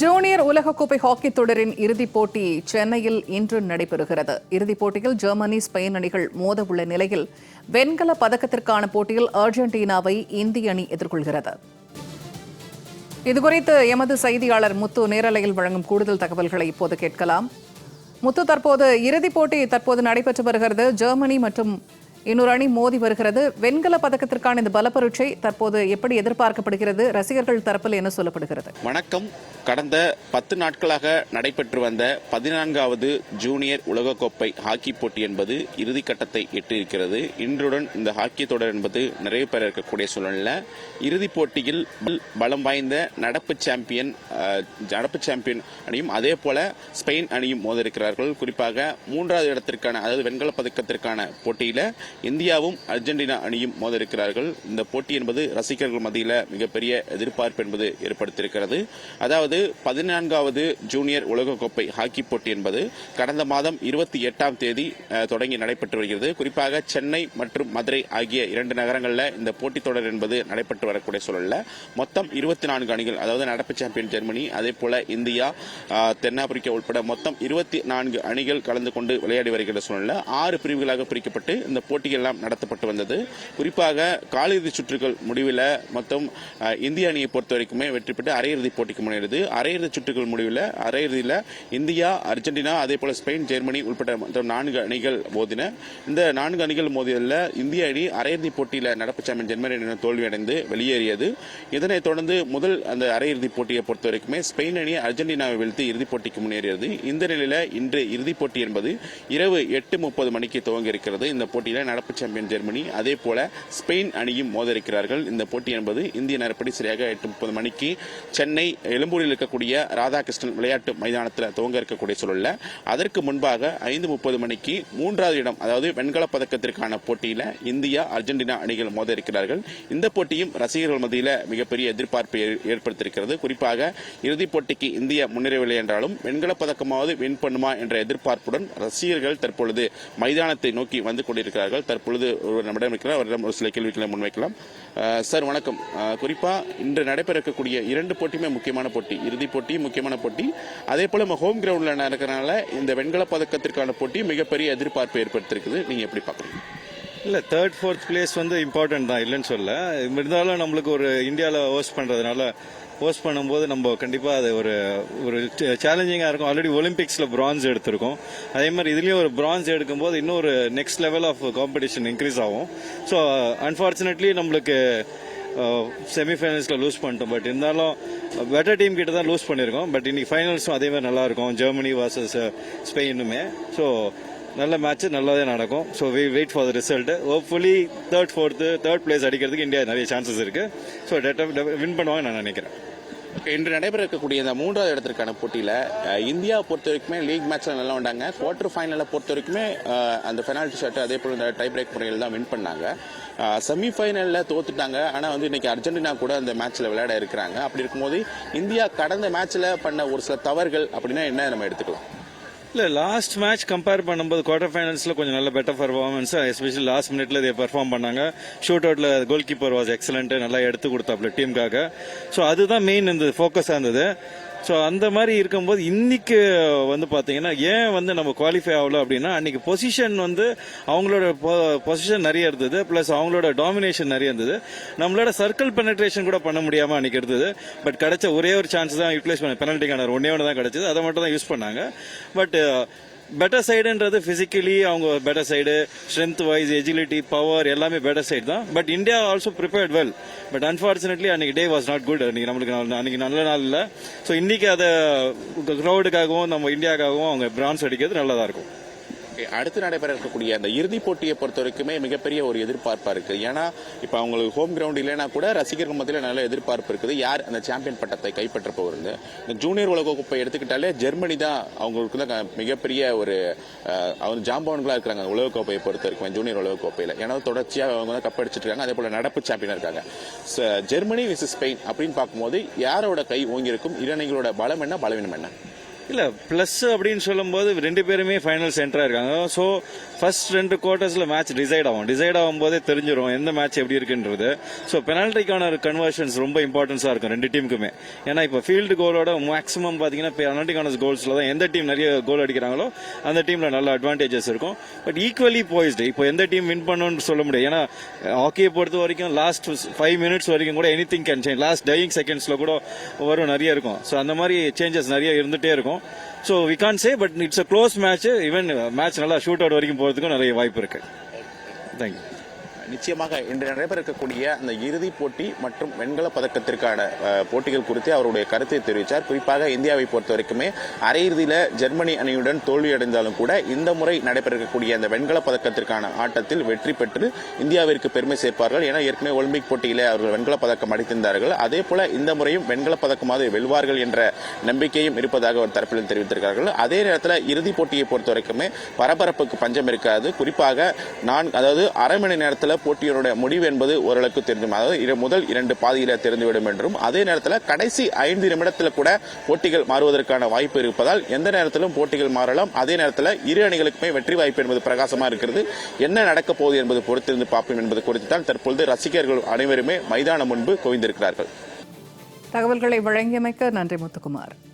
Junior உலகக்கோப்பை hockey தொடரின் இறுதிப் போட்டி சென்னையில் இன்று நடைபெறுகிறது. இறுதிப் போட்டியில் ஜெர்மனி ஸ்பெயின் அணிகள் மோத உள்ள நிலையில் வெண்கல பதக்கத்திற்கான போட்டியில் அர்ஜென்டினாவை இந்திய அணி எதிர்கொள்கிறது. இதுகுறித்து எமது செய்தியாளர் முத்து நேரலையில் வழங்கும் கூடுதல் தகவல்களை இப்போது கேட்கலாம். முத்து தற்போது இறுதிப் போட்டி தற்போது நடைபெற்று வருகிறது. ஜெர்மனி மற்றும் இன்னொரு அணி மோதி வருகிறது. வெண்கல பதக்கத்திற்கான இந்த பலப்பரீட்சை தற்போது எப்படி எதிர்பார்க்கப்படுகிறது? ரசிகர்கள் தரப்பில் என்ன சொல்லப்படுகிறது? வணக்கம். கடந்த பத்து நாட்களாக நடைபெற்று வந்த பதினான்காவது ஜூனியர் உலகக்கோப்பை ஹாக்கி போட்டி என்பது இறுதிக்கட்டத்தை எட்டியிருக்கிறது. இன்றுடன் இந்த ஹாக்கி தொடர் என்பது நிறைவு பெற இருக்கக்கூடிய சூழ்நிலையில் இறுதிப் போட்டியில் பலம் வாய்ந்த நடப்பு சாம்பியன் நடப்பு சாம்பியன் அணியும் அதே போல ஸ்பெயின் அணியும் மோதிருக்கிறார்கள் குறிப்பாக மூன்றாவது இடத்திற்கான அதாவது வெண்கல பதக்கத்திற்கான போட்டியில் இந்தியாவும் அர்ஜென்டினா அணியும் மோதிருக்கிறார்கள். இந்த போட்டி என்பது ரசிகர்கள் மத்தியில் மிகப்பெரிய எதிர்பார்ப்பு என்பது ஏற்படுத்தியிருக்கிறது. அதாவது பதினான்காவது ஜூனியர் உலகக்கோப்பை ஹாக்கி போட்டி என்பது கடந்த மாதம் இருபத்தி எட்டாம் தேதி தொடங்கி நடைபெற்று வருகிறது. குறிப்பாக சென்னை மற்றும் மதுரை ஆகிய இரண்டு நகரங்களில் இந்த போட்டித் தொடர் என்பது நடைபெற்று வரக்கூடிய சூழலில். மொத்தம் இருபத்தி நான்கு அணிகள் அதாவது நடப்பு சாம்பியன் ஜெர்மனி அதே போல இந்தியா தென்னாப்பிரிக்கா உட்பட மொத்தம் இருபத்தி நான்கு அணிகள் கலந்து கொண்டு விளையாடி வருகிற சூழலில். ஆறு பிரிவுகளாக பிரிக்கப்பட்டு இந்த போட்டி எல்லாம் நடத்தப்பட்டு வந்தது. குறிப்பாக காலிறுதி சுற்றுகள் முடிவில் மொத்தம் இந்திய அணியை பொறுத்த வரைக்குமே வெற்றி பெற்று அரையிறுதி போட்டிக்கு முன்னேறுது அரையிறுதி சுற்றுகள் முடிவில் அரையிறுதியில் இந்தியா அர்ஜென்டினா அதே போல ஸ்பெயின் ஜெர்மனி உள்பட்ட மொத்தம் நான்கு அணிகள் மோதின. இந்த நான்கு அணிகள் மோதியதில் இந்திய அணி அரையிறுதி போட்டியில் நடப்பு சாம்பியன் ஜெர்மனி அணியினர் தோல்வியடைந்து வெளியேறியது. இதனைத் தொடர்ந்து முதல் அந்த அரையிறுதி போட்டியை பொறுத்த வரைக்குமே ஸ்பெயின் அணி அர்ஜென்டினாவை வீழ்த்தி இறுதிப் போட்டிக்கு முன்னேறியது. இந்த நிலையில் இன்று இறுதிப் போட்டி என்பது இரவு எட்டு முப்பது மணிக்கு துவங்க இருக்கிறது இந்த போட்டியில் நடப்பு சாம்பியன் ஜெர்மனி. அதே போல ஸ்பெயின் அணியும் மோத இருக்கிறார்கள் இந்த போட்டி என்பது இந்திய நேரப்படி சரியாக எட்டு முப்பது மணிக்கு சென்னை எழும்பூரில் இருக்கக்கூடிய ராதாகிருஷ்ணன் விளையாட்டு மைதானத்தில் துவங்க இருக்கக்கூடிய சூழல்ல. அதற்கு முன்பாக ஐந்து முப்பது மணிக்கு மூன்றாவது இடம் அதாவது வெண்கலப் பதக்கத்திற்கான போட்டியில இந்தியா அர்ஜென்டினா அணிகள் மோத இருக்கிறார்கள் இந்த போட்டியும் ரசிகர்கள் மத்தியில் மிகப்பெரிய எதிர்பார்ப்பை ஏற்படுத்தியிருக்கிறது. குறிப்பாக இறுதிப் போட்டிக்கு இந்தியா முன்னேறவில்லை என்றாலும் வெண்கலப் பதக்கமாவது வின் பண்ணுமா என்ற எதிர்பார்ப்புடன் ரசிகர்கள் தற்பொழுது மைதானத்தை நோக்கி வந்து கொண்டிருக்கிறார்கள். தற்பொழுது ஒரு நம்மிடம் இருக்கிறார். அவரிடம் ஒரு சில கேள்விகளை முன்வைக்கலாம். சார் வணக்கம். குறிப்பாக குறிப்பா இன்று நடைபெற இருக்கக்கூடிய இரண்டு போட்டியுமே முக்கியமான போட்டி இறுதிப் போட்டி முக்கியமான போட்டி. அதே போல் நம்ம ஹோம் கிரவுண்டில் நடக்கிறனால இந்த வெண்கல பதக்கத்திற்கான போட்டி மிகப்பெரிய எதிர்பார்ப்பு ஏற்படுத்திருக்குது. நீங்க எப்படி பார்க்குறீங்க? இல்லை தேர்ட் ஃபோர்த் பிளேஸ் வந்து இம்பார்ட்டன்ட் தான் இல்லைன்னு சொல்ல இருந்தாலும் நம்மளுக்கு ஒரு இந்தியாவில் ஹோஸ்ட் பண்ணுறதுனால ஹோஸ்ட் பண்ணும்போது நம்ம கண்டிப்பாக அது ஒரு ஒரு சேலஞ்சிங்காக இருக்கும். ஆல்ரெடி ஒலிம்பிக்ஸில் பிரான்ஸ் எடுத்திருக்கோம். அதே மாதிரி இதுலேயும் ஒரு பிரான்ஸ் எடுக்கும்போது இன்னும் ஒரு next level of competition increase ஆகும். ஸோ அன்ஃபார்ச்சுனேட்லி நம்மளுக்கு uh, செமிஃபைனல்ஸில் லூஸ் பண்ணிட்டோம். பட் இருந்தாலும் பெட்டர் டீம் கிட்ட தான் லூஸ் பண்ணியிருக்கோம். பட் இன்னைக்கு ஃபைனல்ஸும் அதே மாதிரி நல்லா இருக்கும். ஜெர்மனி வர்சஸ் ஸ்பெயினுமே ஸோ நல்ல மேட்ச் நல்லாவே நடக்கும். So we wait for the result hopefully third fourth third place அடிக்கிறதுக்கு இந்தியா நிறைய சான்சஸ் இருக்குது ஸோ வின் பண்ணுவாங்க நான் நினைக்கிறேன். இன்று நடைபெற இருக்கக்கூடிய இந்த மூன்றாவது இடத்திற்கான போட்டியில இந்தியா பொறுத்த வரைக்குமே லீக் மேட்ச்ல நல்லா வந்தாங்க குவார்டர் ஃபைனலை பொறுத்த வரைக்குமே அந்த பெனால்டி ஷாட் அதே போல இந்த டை பிரேக் முறையில் தான் வின் பண்ணாங்க. செமி ஃபைனலில் தோத்துட்டாங்க. ஆனால் வந்து இன்றைக்கி அர்ஜென்டினா கூட அந்த மேட்ச்சில் விளையாட இருக்கிறாங்க. அப்படி இருக்கும்போது இந்தியா கடந்த மேட்ச்சில் பண்ண ஒரு சில தவறுகள் அப்படின்னா என்ன? நம்ம எடுத்துக்கலாம். இல்லை லாஸ்ட் மேட்ச் கம்பேர் பண்ணும்போது குவார்டர் ஃபைனல்ஸில் கொஞ்சம் நல்ல பெட்டர் பர்ஃபார்மன்ஸ் எஸ்பெஷலி லாஸ்ட் மினிட்ல இதை பெர்ஃபார்ம் பண்ணாங்க. ஷூட் அவுட்ல கோல் கீப்பர் வாஸ் எக்ஸலண்ட் நல்லா எடுத்து கொடுத்தாப்ல டீமுக்காக ஸோ அதுதான் மெயின் இருந்தது ஃபோக்கஸாக இருந்தது. ஸோ அந்த மாதிரி இருக்கும்போது இன்னைக்கு வந்து பார்த்தீங்கன்னா ஏன் வந்து நம்ம குவாலிஃபை ஆகல அப்படின்னா அன்னைக்கு பொசிஷன் வந்து அவங்களோட பொசிஷன் நிறைய இருந்தது. ப்ளஸ் அவங்களோட டாமினேஷன் நிறைய இருந்தது. நம்மளோட சர்க்கிள் பெனட்ரேஷன் கூட பண்ண முடியாம அன்னைக்கு இருந்தது. பட் கிடைச்ச ஒரே ஒரு சான்ஸ் தான் யூட்டிலைஸ் பண்ண பெனல்டி கார்னர் ஒன்னே ஒன்று தான் கிடைச்சது. அதை மட்டும் தான் யூஸ் பண்ணாங்க. பட் பெட்டர் சைடுன்றது பிசிக்கலி அவங்க better side strength wise agility power எல்லாமே பெட்டர் சைடு தான். But India also prepared well but unfortunately அன்னைக்கு டே வாஸ் நாட் குட் அன்னைக்கு நம்மளுக்கு நாள் அன்னைக்கு நல்ல நாள் இல்லை. ஸோ இன்னைக்கு அதை க்ரௌடுக்காகவும் நம்ம இந்தியாவுக்காகவும் அவங்க பிரான்ஸ் அடிக்கிறது நல்லதாக இருக்கும். அடுத்து நடைபெற இருக்கக்கூடிய அந்த இறுதிப் போட்டியை பொறுத்த வரைக்குமே மிகப்பெரிய ஒரு எதிர்பார்ப்பா இருக்கு. ஏன்னா இப்ப அவங்களுக்கு ஹோம் கிரவுண்ட் இல்லைன்னா கூட ரசிகர்கள் மத்தியில் நல்ல எதிர்பார்ப்பு இருக்குது. யார் அந்த சாம்பியன் பட்டத்தை கைப்பற்ற போகிறது? இந்த ஜூனியர் உலகக்கோப்பை எடுத்துக்கிட்டாலே ஜெர்மனி தான் அவங்களுக்கு தான் க- மிகப்பெரிய ஒரு அவங்க ஜாம்பவன்களா இருக்கிறாங்க உலகக்கோப்பையை பொறுத்த வரைக்கும் ஜூனியர் உலகக்கோப்பையில் ஏன்னா தொடர்ச்சியாக அவங்க தான் கப் அடிச்சிருக்காங்க. அதே போல நடப்பு சாம்பியனா இருக்காங்க. ஜெர்மனி விசஸ் ஸ்பெயின் அப்படின்னு பார்க்கும்போது யாரோட கை ஓங்கியிருக்கும்? இரணைகளோட பலம் என்ன? பலவீனம் என்ன? இல்லை ப்ளஸ் அப்படின்னு சொல்லும்போது ரெண்டு பேருமே ஃபைனல் சென்டராக இருக்காங்க. ஸோ ஃபர்ஸ்ட் ரெண்டு குவார்ட்டர்ஸ்ல மேட்ச் டிசைட் ஆகும். டிசைட் ஆகும் போதே தெரிஞ்சிடும் எந்த மேட்ச் எப்படி இருக்குன்றது. ஸோ பெனால்ட்டிக்கான கன்வர்ஷன்ஸ் ரொம்ப இம்பார்ட்டன்ஸாக இருக்கும் ரெண்டு டீமுக்குமே ஏன்னா இப்போ ஃபீல்டு கோலோட மேக்ஸிமம் பார்த்தீங்கன்னா பெனால்ட்டிக்கான கோல்ஸ்ல தான் எந்த டீம் நிறைய கோல் அடிக்கிறாங்களோ அந்த டீம்ல நல்ல அட்வான்டேஜஸ் இருக்கும். பட் ஈக்குவலி போய்ஸ்டு இப்போ எந்த டீம் வின் பண்ணணும்னு சொல்ல முடியாது. ஏன்னா ஹாக்கியை பொறுத்த வரைக்கும் லாஸ்ட் ஃபைவ் மினிட்ஸ் வரைக்கும் கூட anything can change last dying செகண்ட்ஸ்ல கூட வரும் நிறைய இருக்கும். ஸோ அந்த மாதிரி சேஞ்சஸ் நிறைய இருந்துகிட்டே இருக்கும். So we can say but it's a close match even match நல்லா ஷூட் அவுட் வரைக்கும் போகிறதுக்கும் நிறைய வாய்ப்பு இருக்கு. தேங்க்யூ நிச்சயமாக இன்று நடைபெற இருக்கக்கூடிய அந்த இறுதிப் போட்டி மற்றும் வெண்கல பதக்கத்திற்கான போட்டிகள் குறித்து அவருடைய கருத்தை தெரிவித்தார். குறிப்பாக இந்தியாவை பொறுத்த வரைக்குமே அரையிறுதியில் ஜெர்மனி அணியுடன் தோல்வியடைந்தாலும் கூட இந்த முறை நடைபெற இருக்கக்கூடிய அந்த வெண்கல பதக்கத்திற்கான ஆட்டத்தில் வெற்றி பெற்று இந்தியாவிற்கு பெருமை சேர்ப்பார்கள். ஏன்னா ஏற்கனவே ஒலிம்பிக் போட்டியிலே அவர்கள் வெண்கல பதக்கம் அடித்திருந்தார்கள். அதே போல இந்த முறையும் வெண்கல பதக்கமாவது வெல்வார்கள் என்ற நம்பிக்கையும் இருப்பதாக அவர் தரப்பில் தெரிவித்திருக்கிறார்கள். அதே நேரத்தில் இறுதிப் போட்டியை பொறுத்த வரைக்குமே பரபரப்புக்கு பஞ்சம் இருக்காது. குறிப்பாக நான் அதாவது அரை மணி நேரத்தில் போட்டியினுடைய முடிவு என்பது ஓரளவுக்கு தெரிஞ்சும். அதாவது இரு- முதல் இரண்டு பாதியில் தெரிந்துவிடும் என்றும் அதே நேரத்தில் கடைசி ஐந்து நிமிடத்தில் கூட போட்டிகள் மாறுவதற்கான வாய்ப்பு இருப்பதால் எந்த நேரத்திலும் போட்டிகள் மாறலாம். அதே நேரத்தில் இரு அணிகளுக்குமே வெற்றி வாய்ப்பு என்பது பிரகாசமாக இருக்கிறது. என்ன நடக்கப் போகுது என்பது பொறுத்திருந்து பார்ப்போம் என்பது குறித்து தான் தற்பொழுது ரசிகர்கள் அனைவருமே மைதானம் முன்பு குவிந்திருக்கிறார்கள். தகவல்களை வழங்கியமைக்க நன்றி முத்துக்குமார்.